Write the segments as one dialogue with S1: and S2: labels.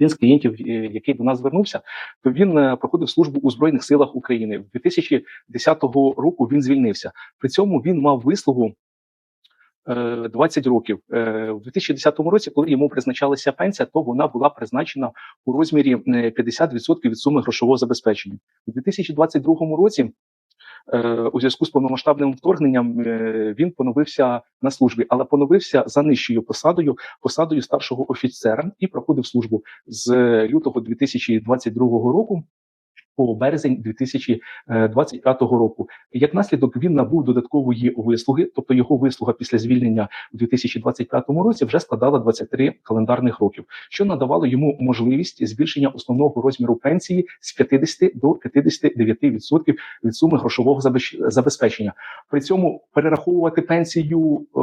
S1: один з клієнтів, е, який до нас звернувся, то він е, проходив службу у збройних силах України. В 2010 року він звільнився. При цьому він мав вислугу. е, 20 років Е, в 2010 році, коли йому призначалася пенсія, то вона була призначена у розмірі е, 50% від суми грошового забезпечення. У 2022 році у зв'язку з повномасштабним вторгненням е, він поновився на службі, але поновився за нижчою посадою, посадою старшого офіцера, і проходив службу з лютого 2022 року. По березень 2025 року, як наслідок, він набув додаткової вислуги, тобто його вислуга після звільнення у 2025 році вже складала 23 календарних років, що надавало йому можливість збільшення основного розміру пенсії з 50 до 59% від суми грошового забезпеч- забезпечення. При цьому перераховувати пенсію о,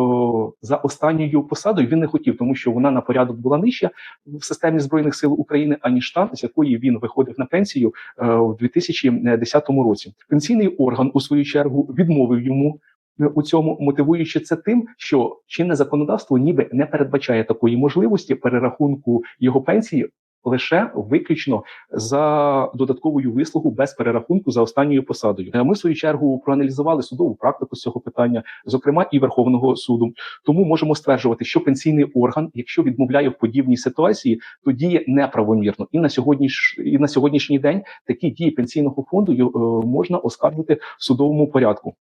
S1: за останньою посадою він не хотів, тому що вона на порядок була нижча в системі збройних сил України, аніж та з якої він виходив на пенсію е, у 2010 році. Пенсійний орган у свою чергу відмовив йому. е, У цьому мотивуючи це тим, що чинне законодавство ніби не передбачає такої можливості перерахунку його пенсії лише виключно за додатковою вислугу без перерахунку за останньою посадою. Е, Ми в свою чергу проаналізували судову практику з цього питання, зокрема і Верховного суду. Тому можемо стверджувати, що пенсійний орган, якщо відмовляє в подібній ситуації, то діє неправомірно. І на сьогодні і на сьогоднішній день такі дії пенсійного фонду е, можна оскаржити в судовому порядку.